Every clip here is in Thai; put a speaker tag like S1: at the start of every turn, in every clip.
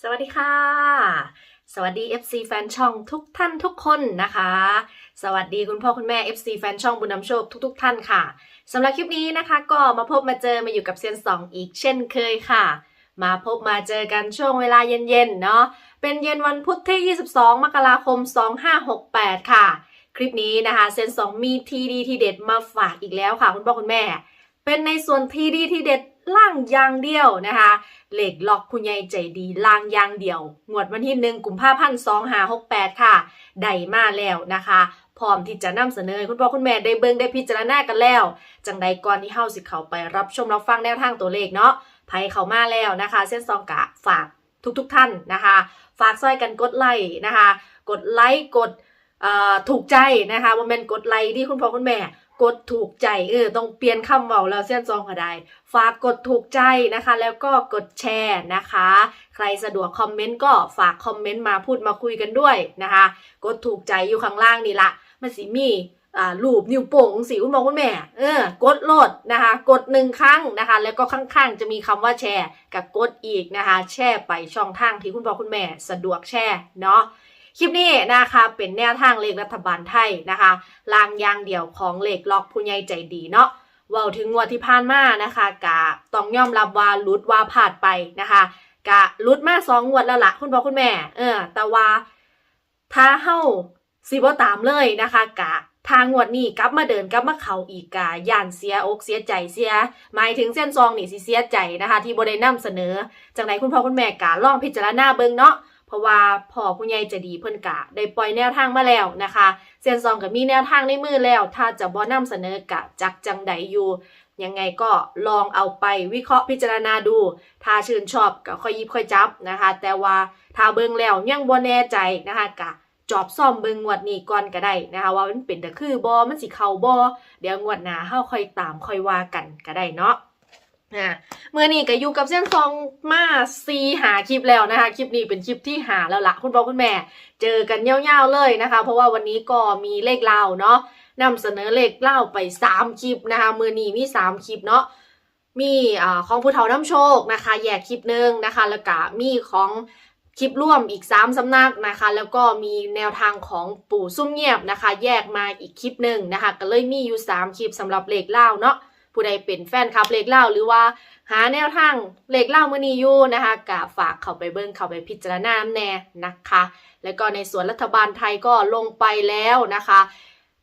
S1: สวัสดีค่ะ สวัสดี FC แฟนช่องทุกท่านทุกคนนะคะ สวัสดีคุณพ่อคุณแม่ FC แฟนช่องบุญนำโชคทุกๆท่านค่ะสำหรับคลิปนี้นะคะ ก็มาพบมาเจอมาอยู่กับเซียนสองอีกเช่นเคยค่ะ มาพบมาเจอกันช่วงเวลาเย็นๆเนาะเป็นเย็นวันพุธที่ 22 มกราคม 2568 ค่ะ คลิปนี้นะคะเซนสองมีทีดีทีเด็ดมาฝากอีกแล้วค่ะ คุณพ่อคุณแม่ เป็นในส่วนทีดีทีเด็ดล่างยางเดียวนะคะเหล็กล็อกคุณยายใจดีล่างยางเดียว งวดวันที่หนึ่งกุมภาพันธ์สองหาหกแปดค่ะ ได้มาแล้วนะคะ พร้อมที่จะนำเสนอคุณพ่อคุณแม่ได้เบิ่งได้พิจารณากันแล้ว จังใดก่อนที่เฮาสิเข้าไปรับชมรับฟังแนวทางตัวเลขเนาะไผเข้ามาแล้วนะคะ เส้นซองกะฝากทุกๆทท่านนะคะ ฝากซอยกันกดไลค์นะคะ กดไลค์กดเอ่อถูกใจนะคะว่าเป็นกดไลค์ที่คุณพ่อคุณแม่ กดถูกใจเออต้องเปลี่ยนคำเว้าแล้วเส้นซองก็ได้ ฝากกดถูกใจนะคะ แล้วก็กดแชร์นะคะ ใครสะดวกคอมเมนต์ก็ฝากคอมเมนต์มาพูดมาคุยกันด้วยนะคะ กดถูกใจอยู่ข้างล่างนี่ละมันสิมีอ่ารูปนิ้วโป้งสีคุณพ่อคุณแม่เออกดโหลดนะคะ กดหนึ่งครั้งนะคะ แล้วก็ข้างๆจะมีคำว่าแชร์ กับกดอีกนะคะ แชร์ไปช่องทางที่คุณพ่อคุณแม่สะดวกแชร์เนาะ คลิปนี้นะคะเป็นแนวทางเลขรัฐบาลไทยนะคะลางยางเดี่ยวของเลขล็อกผู้ใหญ่ใจดีเนาะว่าถึงงวดที่ผ่านมานะคะกะต้องยอมรับว่าลุดว่าพลาดไปนะคะกะลุดมาสองงวดแล้วละคุณพ่อคุณแม่ เออ แต่ว่าถ้าเฮาสิบ่ตามเลยนะคะกะทางงวดนี้กลับมาเดินกลับมาเขาอีกกะย่านเสียอกเสียใจเสีย หมายถึงเส้นซองนี่สิเสียใจนะคะ ที่บ่ได้นำเสนอจังไดคุณพ่อคุณแม่กะลองพิจารณาเบิ่งเนาะ ราะว่าพ่อผู้ใหญ่จะดีเพิ่นกะ ได้ปล่อยแนวทางมาแล้วนะคะเซียนซองก็มีแนวทางในมือแล้ว ถ้าจะบ่นำเสนอกะจักจังใดอยู่ ยังไงก็ลองเอาไปวิเคราะห์พิจารณาดู ถ้าชื่นชอบก็ค่อยยิบค่อยจับนะคะ แต่ว่าถ้าเบิ่งแล้วยังบ่แน่ใจนะคะกะจอบซ่อมเบิ่งงวดนี้ก่อนก็ได้นะคะ ว่ามันเป็นตะคือบ่มันสิเข้าบ่เดี๋ยวงวดหน้าเฮาค่อยตามค่อยว่ากันก็ได้เนาะ อ่าเมื่อนี้ก็อยู่กับเส้นซองมาซีหาคลิปแล้วนะคะ คลิปนี้เป็นคลิปที่หาแล้วละคุณพ่อคุณแม่ เจอกันเยาวๆเลยนะคะ เพราะว่าวันนี้ก็มีเลขเล่าเนาะนำเสนอเลขเล่าไป 3 คลิปนะคะเมื่อนี้มี 3 คลิปเนาะมีอ่าของผู้เฒ่าน้ำโชคนะคะ แยกคลิปหนึ่งนะคะ แล้วก็มีของคลิปร่วมอีก 3สำนักนะคะ แล้วก็มีแนวทางของปู่ซุ่มเงียบนะคะ แยกมาอีกคลิปหนึ่งนะคะ ก็เลยมีอยู่ 3 คลิปสำหรับเลขเล่าเนาะ ผู้ใดเป็นแฟนคลับเลขเล่าหรือว่าหาแนวทางเลขเล่ามือนีอยู่นะคะกะฝากเข้าไปเบิ้งเข้าไปพิจารณาแน่นะคะ แล้วก็ในส่วนรัฐบาลไทยก็ลงไปแล้วนะคะ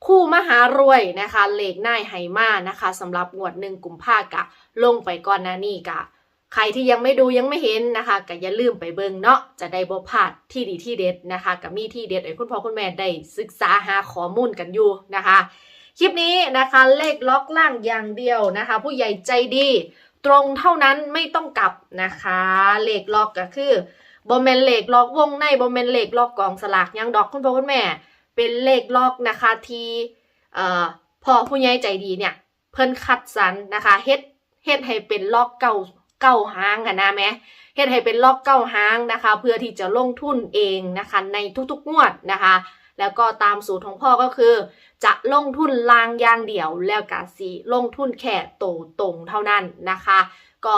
S1: คู่มหารวยนะคะเลขน่ายไหมานะคะสำหรับงวดหนึ่งกุมภากะลงไปก่อนหน้านี้กะใครที่ยังไม่ดูยังไม่เห็นนะคะก็อย่าลืมไปเบิ่งเนาะจะได้บ่พลาดที่ดีที่เด็ดนะคะกับมีที่เด็ดให้คุณพ่อคุณแม่ได้ศึกษาหาข้อมูลกันอยู่นะคะ คลิปนี้นะคะเลขล็อกล่างอย่างเดียวนะคะ ผู้ใหญ่ใจดี ตรงเท่านั้นไม่ต้องกลับนะคะ เลขล็อกก็คือบอมเมนเลขล็อกวงในบอมเมนเลขล็อกกองสลากยังดอกคุณพ่อคุณแม่ เป็นเลขล็อกนะคะที่เอ่อพ่อผู้ใหญ่ใจดีเนี่ย เพิ่นคัดสรรนะคะเฮ็ดเฮ็ดให้เป็นล็อกเก่าเก้าหางกันนะแม่เฮ็ดให้เป็นล็อกเก้าหางนะคะ เพื่อที่จะลงทุนเองนะคะในทุกๆงวดนะคะ แล้วก็ตามสูตรของพ่อก็คือ จะลงทุนลางอย่างเดียวแล้วก็สีลงทุนแค่โตตรงเท่านั้นนะคะ ก็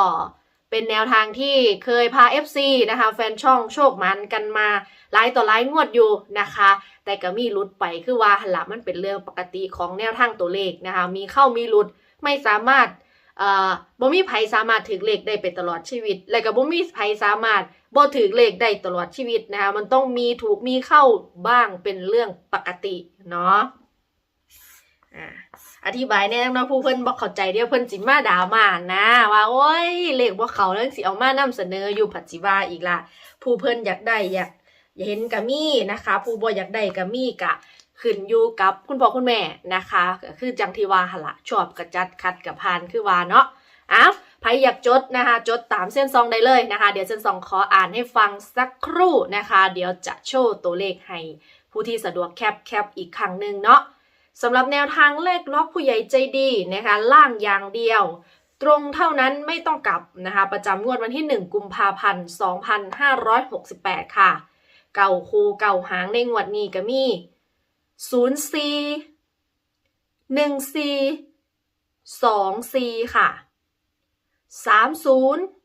S1: เป็นแนวทางที่เคยพา FC นะคะ แฟนช่องโชคมันกันมาหลายต่อหลายงวดอยู่นะคะ แต่ก็มีหลุดไปคือว่าหนละมันเป็นเรื่องปกติของแนวทางตัวเลขนะคะ มีเข้ามีหลุดไม่สามารถ เอ่อบ่มีไผสามารถถือเลขได้ไปตลอดชีวิต และก็บ่มีไผสามารถบ่ถือเลขได้ตลอดชีวิตนะคะมันต้องมีถูกมีเข้าบ้างเป็นเรื่องปกติเนาะอธิบายแน่นาะผู้เพิ่นบอกเข้าใจเดี๋ยวเพิ่นสิมาด่ามานะ ว่าโอ้ยเลขบ่เขาแล้วสิเอามานำเสนออยู่ผัดสิว่าอีกละผู้เพิ่นอยากได้อยากอยากเห็นก็มีนะคะ ผู้บ่อยากได้ก็มีกะ ขึ้นอยู่กับคุณพ่อคุณแม่นะคะ คือจังที่ว่าหละชอบกระจัดคัดกับพานคือว่าเนาะอ้าวใครอยากจดนะคะจดตามเส้นซองได้เลยนะคะ เดี๋ยวเส้นซองขออ่านให้ฟังสักครู่นะคะ เดี๋ยวจะโชว์ตัวเลขให้ผู้ที่สะดวกแคปแคปอีกครั้งหนึ่งเนาะสำหรับแนวทางเลขล็อกผู้ใหญ่ใจดีนะคะ ล่างอย่างเดียว ตรงเท่านั้นไม่ต้องกลับนะคะ ประจำงวดวันที่ 1 กุมภาพันธ์ 2568 ค่ะ เก่าคูเก่าหางในงวดนี้ก็มี 0 4 1 4 2 4 ค่ะ 30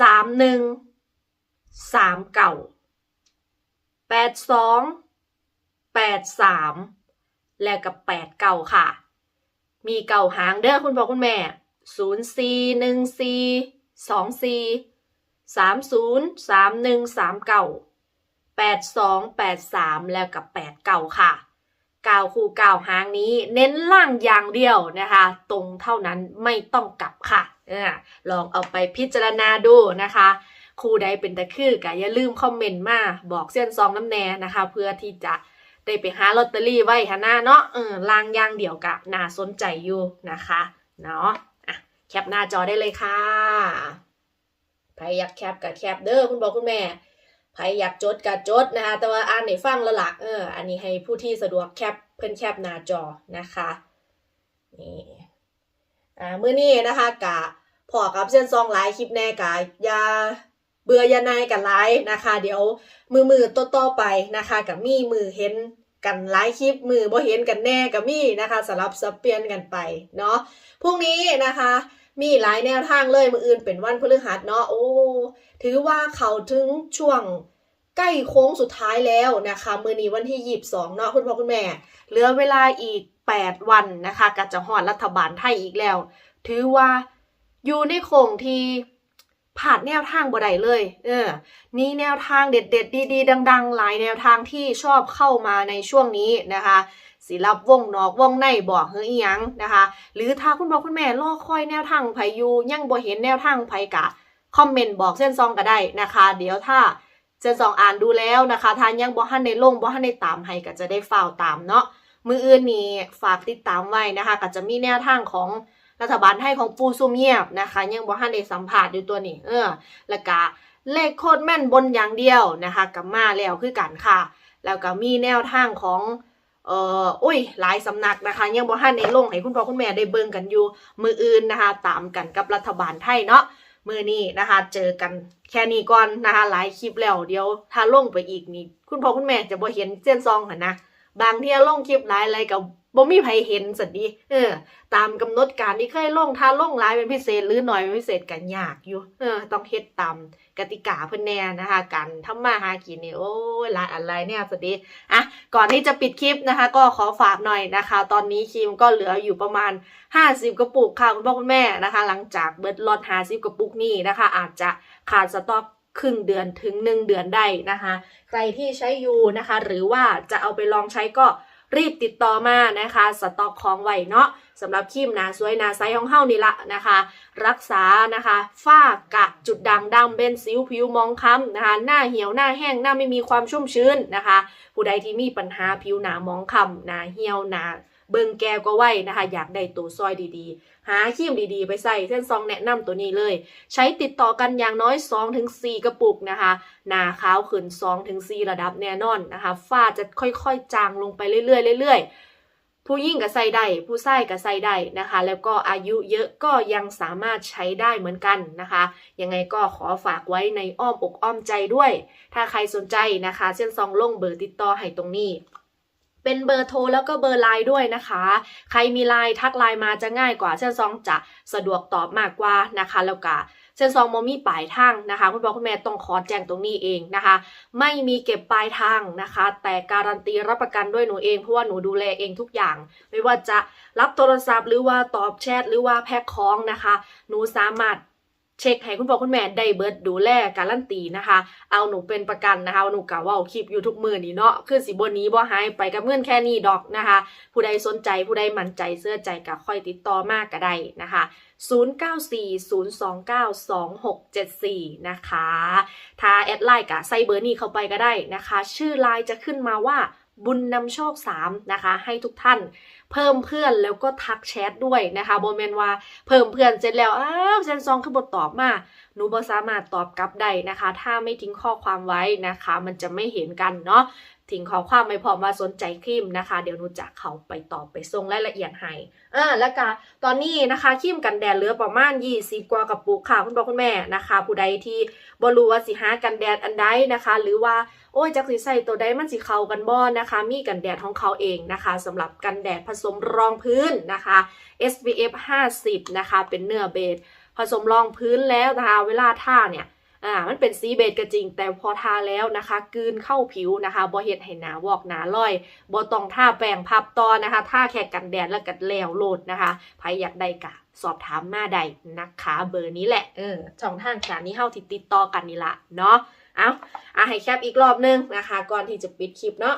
S1: 31สามเก่าแปดสองแปดสามและกับแปดเก่าค่ะ มีเก่าหางเด้อคุณพ่อคุณแม่ศูนย์สี่หนึ่งซีสองซีสามศูนย์สามหนึ่งสามเก่า แปดสองแล้วกับแปดเก่าค่ะเก่าคู่เก่าหางนี้ เน้นล่างอย่างเดียวนะคะ ตรงเท่านั้นไม่ต้องกลับค่ะอลองเอาไปพิจารณาดูนะคะครูใดเป็นตะคือกะอย่าลืมคอมเมนต์มาบอกเส้นซองน้ำแน่นะคะ เพื่อที่จะได้ไปหาลอตเตอรี่ไว้หาหน้าเนาะเออลางย่างเดียวกะน่าสนใจอยู่นะคะเนาะอะแคปหน้าจอได้เลยค่ะใครอยากแคปกับแคปเด้อคุณบอกคุณแม่ ใครอยากจดกับจดนะคะ แต่ว่าอ่านในฟังล้วล่ะเออ อันนี้ให้ผู้ที่สะดวกแคปเพิ่นแคปหน้าจอนะคะนี่อ่าเมื้อนี้นะคะกะพอกับเส้นซองหลายคลิปแน่กะอย่าเบื่อยานายกันไลฟ์นะคะ เดี๋ยวมือมือต่อต่อไปนะคะกับมีมือเห็นกันไลฟ์คลิปมือบ่เห็นกันแน่กับมีนะคะสลับสับเปลี่ยนกันไปเนาะพรุ่งนี้นะคะ มีหลายแนวทางเลยมืออื่นเป็นวันพฤหัสเนาะโอ้ถือว่าเขาถึงช่วงใกล้โค้งสุดท้ายแล้วนะคะมือนี้วันที่ยีบสองเนาะคุณพ่อคุณแม่ เหลือเวลาอีก 8 วันนะคะก็จะหอดรัฐบาลไทยอีกแล้ว ถือว่าอยู่ในโค้งที่ ผ่านแนวทางบ่ได้เลย เออ นี่แนวทางเด็ดๆดีๆ ดัง ๆ หลายแนวทางที่ชอบเข้ามาในช่วงนี้นะคะสิรับวงนอกวงในบอกเฮ้ยยังนะคะ หรือถ้าคุณพ่อคุณแม่รอคอยแนวทางไผยู่ยังบ่เห็นแนวทางไผกะ คอมเมนต์บอกเส้นซองก็ได้นะคะ เดี๋ยวถ้าเส้นซองอ่านดูแล้วนะคะทานยังบ่ทันในลงบ่ทันในตามให้ก็จะได้ฝ้าวตามเนาะมืออื่นนี้ฝากติดตามไว้นะคะ ก็จะมีแนวทางของ รัฐบาลไทยของปูซุมเงียบนะคะ ยังบ่ทันได้สัมผัสอยู่ตัวนี้เออแล้วก็เลขโคตรแม่นบนอย่างเดียวนะคะกับมาแล้วคือกันค่ะ แล้วก็มีแนวทางของเอ่ออุ้ย หลายสำนักนะคะ ยังบ่ทันได้ลงให้คุณพ่อคุณแม่ได้เบิ่งกันอยู่ มืออื่นนะคะ ตามกันกับรัฐบาลไทยเนาะมือนี้นะคะ เจอกันแค่นี้ก่อนนะคะ หลายคลิปแล้วเดี๋ยวถ้าลงไปอีกนี่คุณพ่อคุณแม่จะบ่เห็นเส้นซองหันนะบางที่ลงคลิปหลายอะไรกับ บ่มีใครเห็นสันดีเออ ตามกำหนดการที่เคยลงถ้าลงหลายเป็นพิเศษหรือหน่อยเป็นพิเศษกันยากอยู่ เออ ต้องเฮ็ดตามกติกาเพิ่นแน่นะคะการทำมาหากินนี่โอ้ยลายอะไรเนี่ยสันดีอะก่อนที่จะปิดคลิปนะคะ ก็ขอฝากหน่อยนะคะ ตอนนี้ครีมก็เหลืออยู่ประมาณ 50 กระปุกค่ะคุณพ่อคุณแม่นะคะ หลังจากเบิดลอต50กระปุกนี้นะคะ อาจจะขาดสต็อกครึ่งเดือนถึง 1 เดือนได้นะคะ ใครที่ใช้อยู่นะคะ หรือว่าจะเอาไปลองใช้ก็ รีบติดต่อมานะคะสต็อกของไว้เนาะสำหรับครีมหนาสวยหนาไซของเฮานี่ละนะคะ รักษานะคะฝ้ากระจุดด่างดำเป็นสิวผิวมองคล้ำนะคะ หน้าเหี่ยวหน้าแห้งหน้าไม่มีความชุ่มชื้นนะคะ ผู้ใดที่มีปัญหาผิวหนามองคล้ำหน้าเหี่ยวหน้า เบิ่งแก้วก็ไว้นะคะ อยากได้ตัวซอยดีๆ หาครีมดีๆ ไปใส่เส้นซองแนะนำตัวนี้เลย ใช้ติดต่อกันอย่างน้อย 2-4 กระปุกนะคะหนาขาวขึ้น2ถึง4ระดับแน่นอนนะคะฝ้าจะค่อยๆ จางลงไปเรื่อยๆเรื่อยๆผู้ยิ่งก็ใส่ได้ผู้ใส่ก็ใส่ได้นะคะ แล้วก็อายุเยอะก็ยังสามารถใช้ได้เหมือนกันนะคะ ยังไงก็ขอฝากไว้ในอ้อมอกอ้อมใจด้วย ถ้าใครสนใจนะคะ เส้นซองลงเบอร์ติดต่อให้ตรงนี้ เป็นเบอร์โทรแล้วก็เบอร์ไลน์ด้วยนะคะ ใครมีไลน์ทักไลน์มาจะง่ายกว่าเส้นซองจะสะดวกตอบมากกว่านะคะแล้วก็เส้นซองโมมีปลายทางนะคะ คุณพ่อคุณแม่ต้องขอแจ้งตรงนี้เองนะคะ ไม่มีเก็บปลายทางนะคะ แต่การันตีรับประกันด้วยหนูเองเพราะว่าหนูดูแลเองทุกอย่าง ไม่ว่าจะรับโทรศัพท์หรือว่าตอบแชทหรือว่าแพ็คของนะคะ หนูสามารถ เช็คให้คุณพ่อคุณแม่ได้เบิร์ดดูแลการันตีนะคะ เอาหนูเป็นประกันนะคะหนูกะว่าคลิปอยู่ทุกมือนี่เนาะคือสิบนนี้บ่หายไปกับเงื่อนแค่นี้ดอกนะคะ ผู้ใดสนใจผู้ใดมั่นใจเสื้อใจก็ค่อยติดต่อมากก็ได้นะคะ0940292674 นะคะ ถ้าแอดไลน์กับไซเบอร์นี้เข้าไปก็ได้นะคะ ชื่อไลน์จะขึ้นมาว่า บุญนำโชค 3 นะคะ ให้ทุกท่านเพิ่มเพื่อนแล้วก็ทักแชทด้วยนะคะโบเมนว่าเพิ่มเพื่อนเสร็จแล้วอ้าวเซนซองคือบทตอบมาหนูบอสามารถตอบกลับได้นะคะ ถ้าไม่ทิ้งข้อความไว้นะคะ มันจะไม่เห็นกันเนาะ ทิ้งข้อความไม่พร้อมว่าสนใจครีมนะคะ เดี๋ยวหนูจะเขาไปตอบไปส่งรายละเอียดให้อ่าแล้วก็ตอนนี้นะคะครีมกันแดดเหลือประมาณ20กว่ากระปุกค่ะคุณพ่อคุณแม่นะคะ ผู้ใดที่บ่รู้ว่าสิหากันแดดอันใดนะคะ หรือว่าโอ้ยจักสิใส่ตัวใดมันสิเข้ากันบ่นะคะ มีกันแดดของเขาเองนะคะสำหรับกันแดดผสมรองพื้นนะคะ SPF 50 นะคะ เป็นเนื้อเบสผสมรองพื้นแล้วนะคะเวลาท่าเนี่ย อ่ามันเป็นสีเบจก็จริง แต่พอทาแล้วนะคะกลืนเข้าผิวนะคะบ่เฮ็ดให้หนาวอกหนาลอยบ่ต้องทาแป้งพับต่อนะคะทาแค่กันแดดแล้วก็แล้วโลดนะคะใครอยากได้กะสอบถามมาได้นะคะเบอร์นี้แหละเออช่องทางการนี้เฮาที่ติดต่อกันนี่ละเนาะเอาอะให้แคปอีกรอบนึงนะคะ ก่อนที่จะปิดคลิปเนาะ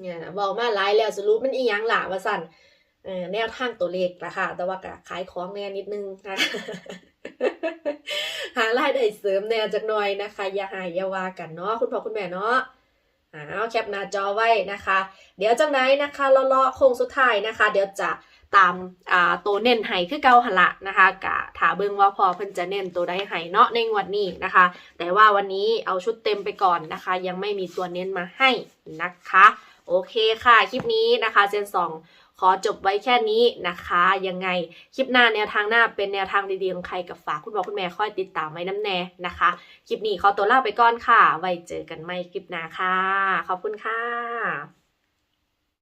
S1: เนี่ยบอกมาหลายแล้วสรุปมันอีหยังหล่ะว่าสั่นแนวทางตัวเลขละค่ะแต่ว่าขายของแน่นิดนึงนะ หารายได้เสริมแน่จักหน่อยนะคะ อย่าหายอย่าว่ากันเนาะคุณพ่อคุณแม่เนาะเอาแคปหน้าจอไว้นะคะ เดี๋ยวจังไหนนะคะเลาะโค้งสุดท้ายนะคะ เดี๋ยวจะตามอ่าตัวเน้นให้คือเกาหละนะคะกะถาเบิ่งว่าพอเพิ่นจะเน้นตัวใดให้เนาะในงวดนี้นะคะ แต่ว่าวันนี้เอาชุดเต็มไปก่อนนะคะ ยังไม่มีตัวเน้นมาให้นะคะ โอเคค่ะ คลิปนี้นะคะเซนสอง ขอจบไว้แค่นี้นะคะ ยังไงคลิปหน้าแนวทางหน้าเป็นแนวทางดีๆของใครกับฝากคุณพ่อคุณแม่ค่อยติดตามไว้น้ำแน่นะคะ คลิปนี้ขอตัวลาไปก่อนค่ะ ไว้เจอกันใหม่คลิปหน้าค่ะ ขอบคุณค่ะ